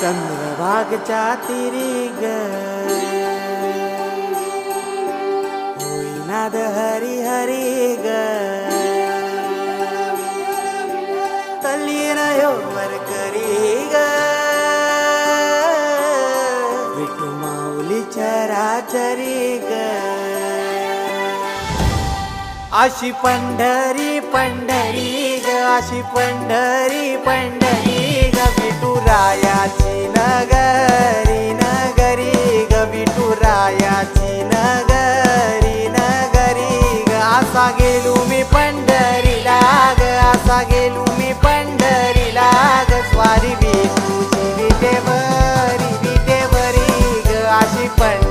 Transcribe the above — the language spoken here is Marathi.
चंद्रभागच्या तिरी ग हरी हरी ग तल्लीन यो वरकरी ग विठू माऊली चराचरी ग अशी पंढरी पंढरी ग अशी पंढरी पंढरी गेलो मी पंढरीला ग असा गेलो मी पंढरीला ग. स्वारी बी तुझी विटेवरी विटेवरी ग अशी पंढरी